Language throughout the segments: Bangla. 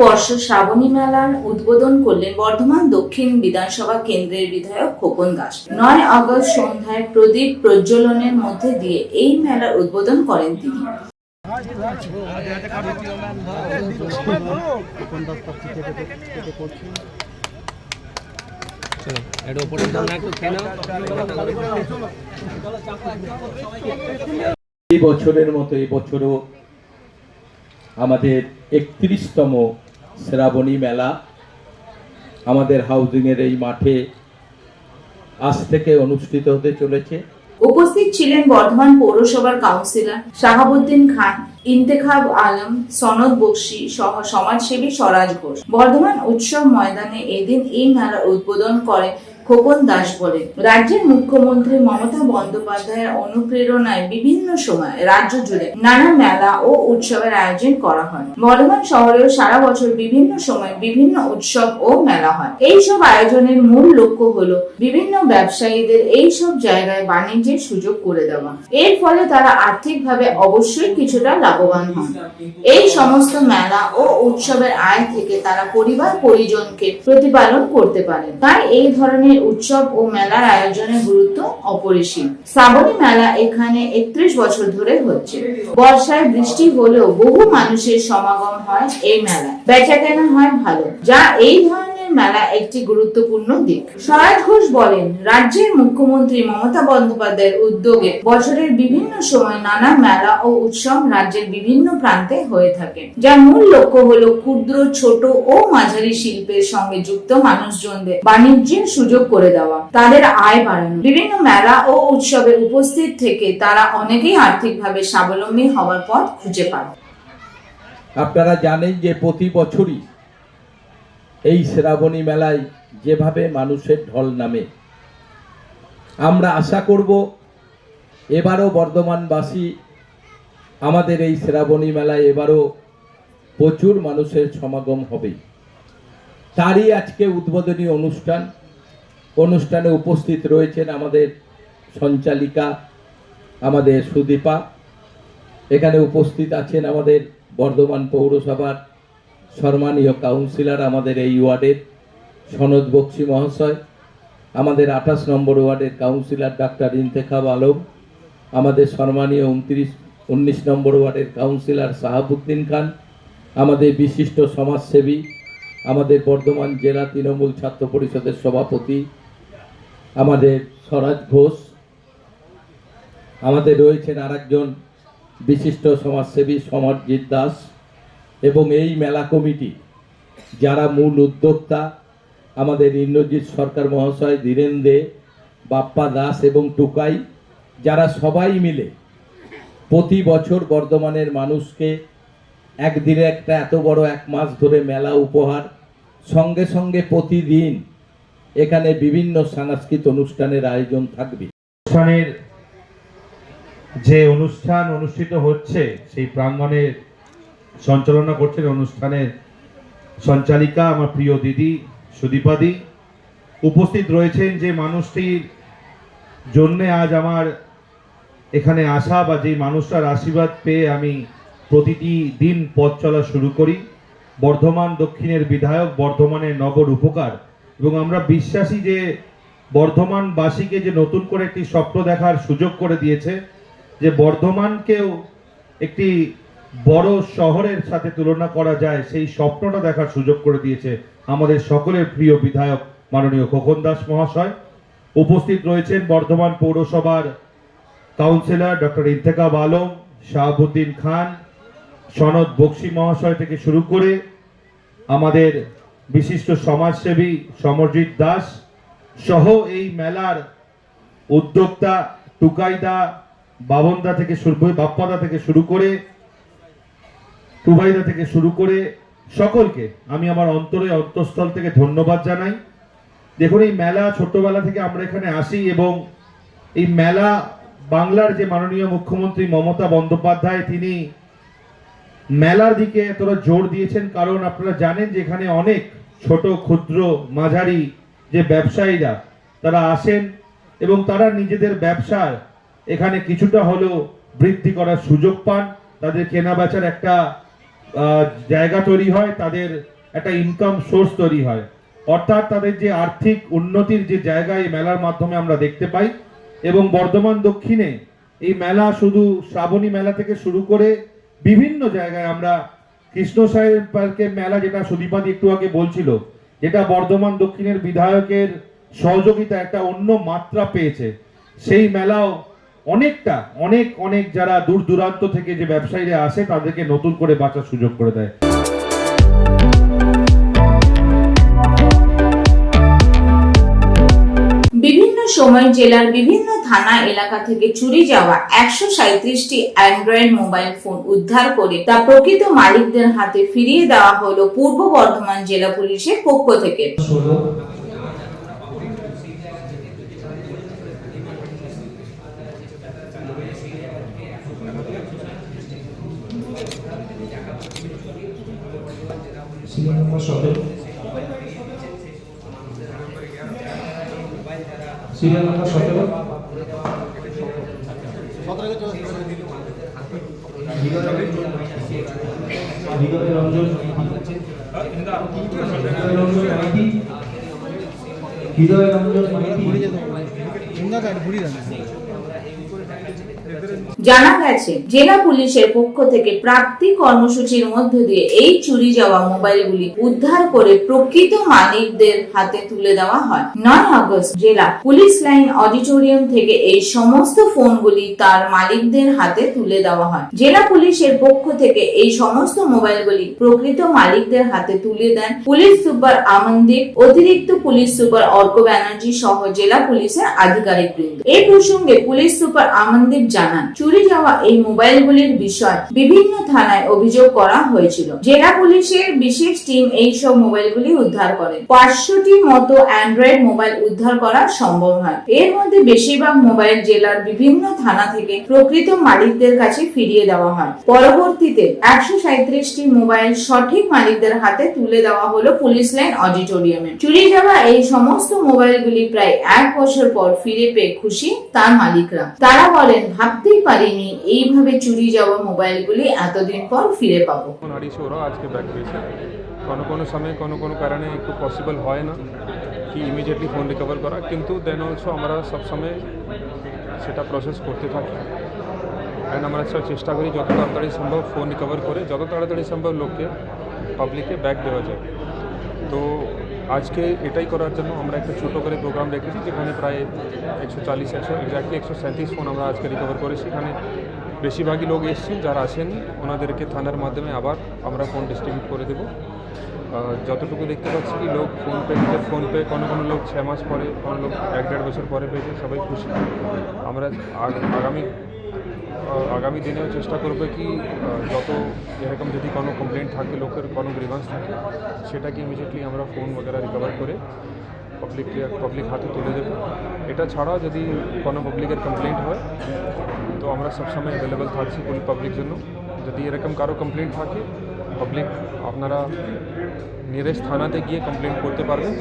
বর্ষ শ্রাবণী মেলার উদ্বোধন করলেন বর্ধমান দক্ষিণ বিধানসভা কেন্দ্রের বিধায়ক খোকন দাস। নয় আগস্ট সন্ধ্যায় প্রদীপ প্রজ্বলনের মধ্যে দিয়ে এই মেলার উদ্বোধন করেন তিনি। এই বছরের মতো এই বছরও আমাদের একত্রিশতম শ্রাবণী মেলা আমাদের হাউজিংয়ের এই মাঠে আজ থেকে অনুষ্ঠিত হতে চলেছে। উপস্থিত ছিলেন বর্ধমান পৌরসভার কাউন্সিলর শাহাবুদ্দিন খান, ইন্তেখাব আলম, সনদ বক্সি সহ সমাজসেবী স্বরাজ ঘোষ। বর্ধমান উৎসব ময়দানে এদিন এই মেলার উদ্বোধন করে খোকন দাস বলেন রাজ্যের মুখ্যমন্ত্রী মমতা বন্দ্যোপাধ্যায়ের অনুপ্রেরণায় বিভিন্ন সময় রাজ্য জুড়ে নানা মেলা ও উৎসবের আয়োজন করা হয়। বর্ধমান শহরেও সারা বছর বিভিন্ন সময় বিভিন্ন উৎসব ও মেলা হয়। এই সব আয়োজনের মূল লক্ষ্য হলো বিভিন্ন ব্যবসায়ীদের এই সব জায়গায় বাণিজ্যের সুযোগ করে দেওয়া। এর ফলে তারা আর্থিকভাবে অবশ্যই কিছুটা লাভবান হন। এই সমস্ত মেলা ও উৎসবের আয় থেকে তারা পরিবার পরিজনকে প্রতিপালন করতে পারেন। তাই এই ধরনের উৎসব ও মেলার আয়োজনের গুরুত্ব অপরিসীম। শ্রাবণী মেলা এখানে একত্রিশ বছর ধরে হচ্ছে। বর্ষায় বৃষ্টি হলেও বহু মানুষের সমাগম হয় এই মেলায়। বেচা কেনা হয় ভালো। যা এই ধরনের মেলা একটি গুরুত্বপূর্ণ দিক। স্বরাজ ঘোষ বলেন, রাজ্যের মুখ্যমন্ত্রী মমতা বন্দ্যোপাধ্যায়ের উদ্যোগে বছরের বিভিন্ন সময় নানা মেলা ও উৎসব রাজ্যের বিভিন্ন প্রান্তে হয়ে থাকে। যার মূল লক্ষ্য হলো ক্ষুদ্র, ছোট ও মাঝারি শিল্পের সঙ্গে যুক্ত মানুষজনদের বাণিজ্যের সুযোগ করে দেওয়া, তাদের আয় বাড়ানো। বিভিন্ন মেলা ও উৎসবে উপস্থিত থেকে তারা অনেকেই আর্থিকভাবে স্বাবলম্বী হওয়ার পথ খুঁজে পান। আপনারা জানেন যে প্রতি বছরই এই শ্রাবণী মেলায় যেভাবে মানুষের ঢল নামে। আমরা আশা করব, এবারও বর্ধমানবাসী আমাদের এই শ্রাবণী মেলায় এবারও প্রচুর মানুষের সমাগম হবে। তারই আজকে উদ্বোধনী অনুষ্ঠান। অনুষ্ঠানে উপস্থিত রয়েছেন আমাদের সঞ্চালিকা, আমাদের সুদীপা। এখানে উপস্থিত আছেন আমাদের বর্ধমান পৌরসভার সম্মানীয় কাউন্সিলর আমাদের এই ওয়ার্ডের সনদ বক্সি মহাশয়, আমাদের আঠাশ নম্বর ওয়ার্ডের কাউন্সিলর ডাক্তার ইন্তেখাব আলম, আমাদের সম্মানীয় উনত্রিশ, উনিশ নম্বর ওয়ার্ডের কাউন্সিলর সাহাবুদ্দিন খান, আমাদের বিশিষ্ট সমাজসেবী, আমাদের বর্ধমান জেলা তৃণমূল ছাত্র পরিষদের সভাপতি, আমাদের স্বরাজ ঘোষ, আমাদের রয়েছেন আরেকজন বিশিষ্ট সমাজসেবী সমরজিৎ দাস এবং এই মেলা কমিটি, যারা মূল উদ্যোক্তা, আমাদের ইন্দ্রজিৎ সরকার মহাশয়, ধীরেন দে, বাপ্পা দাস এবং টুকাই, যারা সবাই মিলে প্রতি বছর বর্ধমানের মানুষকে একদিনে একটা এত বড় এক মাস ধরে মেলা উপহার, সঙ্গে সঙ্গে প্রতিদিন এখানে বিভিন্ন সাংস্কৃতিক অনুষ্ঠানের আয়োজন থাকবে। অনুষ্ঠানের যে অনুষ্ঠান অনুষ্ঠিত হচ্ছে, সেই প্রাঙ্গণের সঞ্চালনা করছেন অনুষ্ঠানের সঞ্চালিকা আমার প্রিয় দিদি সুদীপাদি উপস্থিত রয়েছেন যে মানুষটির জন্যে আজ আমার এখানে আসা বা যে মানুষটার আশীর্বাদ পেয়ে আমি প্রতিটি দিন পথ চলা শুরু করি। বর্ধমান দক্ষিণের বিধায়ক, বর্ধমানের নগর উপকার। এবং আমরা বিশ্বাসী যে বর্ধমানবাসীকে যে নতুন করে একটি স্বপ্ন দেখার সুযোগ করে দিয়েছে, যে বর্ধমানকেও একটি বড় শহরের সাথে তুলনা করা যায়, সেই স্বপ্নটা দেখার সুযোগ করে দিয়েছে আমাদের সকলের প্রিয় বিধায়ক মাননীয় খোকন দাস মহাশয়। উপস্থিত রয়েছেন বর্ধমান পৌরসভার কাউন্সিলর ডক্টর ইন্তেকাব আলম, শাহাবুদ্দিন খান, সনদ বক্সি মহাশয় থেকে শুরু করে আমাদের বিশিষ্ট সমাজসেবী সমরজিৎ দাস সহ এই মেলার উদ্যোক্তা টুকাইদা বাবনদা থেকে শুরু বাপ্পাদা থেকে শুরু করে টুবাইদা থেকে শুরু করে সকলকে আমি আমার অন্তরে অন্তঃস্থল থেকে ধন্যবাদ জানাই। দেখুন, এই মেলা ছোট্টবেলা থেকে আমরা এখানে আসি এবং এই মেলা বাংলার যে মাননীয় মুখ্যমন্ত্রী মমতা বন্দ্যোপাধ্যায়, তিনি মেলার দিকে এতটা জোর দিয়েছেন। কারণ আপনারা জানেন যে এখানে অনেক ছোট, ক্ষুদ্র, মাঝারি যে ব্যবসায়ীরা, তারা আসেন এবং তারা নিজেদের ব্যবসার এখানে কিছুটা হলেও বৃদ্ধি করার সুযোগ পান। তাদের কেনা বেচার একটা জায়গা তৈরি হয়, তাদের একটা ইনকাম সোর্স তৈরি হয়। অর্থাৎ তাদের যে আর্থিক উন্নতির যে জায়গা এই মেলার মাধ্যমে আমরা দেখতে পাই এবং বর্ধমান দক্ষিণে এই মেলা শুধু শ্রাবণী মেলা থেকে শুরু করে বিভিন্ন জায়গায় আমরা কৃষ্ণ সাহেব পার্কের মেলা যেটা সুদীপাদি একটু আগে বলছিল, যেটা বর্ধমান দক্ষিণের বিধায়কের সহযোগিতা একটা অন্য মাত্রা পেয়েছে। সেই মেলাও অনেকটা অনেক অনেক যারা দূর দূরান্ত থেকে যে ব্যবসায়ীরা আসে তাদেরকে নতুন করে বাঁচার সুযোগ করে দেয়। বিভিন্ন সময় জেলার বিভিন্ন থানা এলাকা থেকে চুরি যাওয়া একশো সাঁত্রিশটি অ্যান্ড্রয়েড মোবাইল ফোন উদ্ধার করে তা প্রকৃত মালিকদের হাতে ফিরিয়ে দেওয়া হলো পূর্ব বর্ধমান জেলা পুলিশের পক্ষ থেকে। সিরিয়াল নম্বর সতেরো সিরিয়াল নম্বর সতেরো হৃদয় রঞ্জন। রঞ্জন মাইতি হৃদয় রঞ্জন মাইতি জানা গেছে, জেলা পুলিশের পক্ষ থেকে প্রাপ্তি কর্মসূচির মধ্য দিয়ে এই চুরি যাওয়া মোবাইলগুলি উদ্ধার করে প্রকৃত মালিকদের হাতে তুলে দেওয়া হয়। নয় আগস্ট জেলা পুলিশ লাইন অডিটোরিয়াম থেকে এই সমস্ত ফোনগুলি তার মালিকদের হাতে তুলে দেওয়া হয়। জেলা পুলিশের পক্ষ থেকে এই সমস্ত মোবাইলগুলি প্রকৃত মালিকদের হাতে তুলে দেন পুলিশ সুপার আমনদীপ অতিরিক্ত পুলিশ সুপার অর্ক ব্যানার্জি সহ জেলা পুলিশের আধিকারিক বৃন্দ এই প্রসঙ্গে পুলিশ সুপার আমনদীপ জানান, চুরি যাওয়া এই মোবাইলগুলির বিষয় বিভিন্ন থানায় অভিযোগ করা হয়েছিল। জেলা পুলিশের বিশেষ টিম এই সব মোবাইলগুলি উদ্ধার করে। পাঁচশোটি মতো অ্যান্ড্রয়েড মোবাইল উদ্ধার করা সম্ভব হয় এর মধ্যে বেশিরভাগ মোবাইল জেলার বিভিন্ন থানা থেকে প্রকৃত মালিকদের কাছে ফিরিয়ে দেওয়া হয়। পরবর্তীতে একশো সাঁত্রিশটি মোবাইল সঠিক মালিকদের হাতে তুলে দেওয়া হলো পুলিশ লাইন অডিটোরিয়ামে। চুরি যাওয়া এই সমস্ত মোবাইলগুলি প্রায় এক বছর পর ফিরে পেয়ে খুশি তার মালিকরা। তারা বলেন, ভাবতেই পারিনি। এইভাবে চুরি যাওয়া মোবাইলগুলি এতদিন পর ফিরে পাবো। আজকে ব্যাক পেয়েছে। কোনো কোনো সময়, কোনো কোনো কারণে একটু পসিবল হয় না কি ইমিডিয়েটলি ফোন রিকভার করা। কিন্তু দেন অলসো আমরা সবসময় সেটা প্রসেস করতে থাকি। অ্যান্ড আমরা সব চেষ্টা করি যত তাড়াতাড়ি সম্ভব ফোন রিকভার করে, যত তাড়াতাড়ি সম্ভব লোককে পাবলিককে ব্যাক দেওয়া যায়। তো আজকে এটাই করার জন্য আমরা একটা ছোটো করে প্রোগ্রাম রেখেছি, যেখানে প্রায় একশো চাল্লিশ, একশো এক্স্যাক্টলি একশো সাঁত্রিশ ফোন আমরা আজকে রিকভার করেছি। এখানে বেশিরভাগই লোক এসেছেন, যারা আসেননি, ওনাদেরকে থানার মাধ্যমে আবার আমরা ফোন ডিস্ট্রিবিউট করে দেবো। যতটুকু দেখতে পাচ্ছি কি লোক ফোনপে নিজের ফোনপে কোনো কোনো লোক ছ মাস পরে, কোনো লোক এক দেড় বছর পরে পেয়েছে, সবাই খুশি। আমরা আগ- আগামী আগামী দিনেও চেষ্টা করব কি যত এরকম যদি কোনো কমপ্লেন থাকে, লোকের কোনো গ্রিভান্স থাকে, সেটাকে ইমিডিয়েটলি আমরা ফোন বগেরা রিকভার করে পাবলিক পাবলিক হাতে তুলে দেবো। এটা ছাড়া যদি কোনো পাবলিকের কমপ্লেন্ট হয়, তো আমরা সবসময় অ্যাভেলেবেল থাকছি পাবলিক জন্য। যদি এরকম কারও কমপ্লেন্ট থাকে পাবলিক আপনারা নিয়ারেস্ট থানাতে গিয়ে কমপ্লেন করতে পারবেন।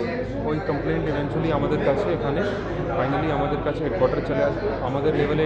ওই কমপ্লেন ইভেন্চুয়ালি আমাদের কাছে এখানে ফাইনালি আমাদের কাছে হেডকোয়ার্টার চলে আসবে। আমাদের লেভেলে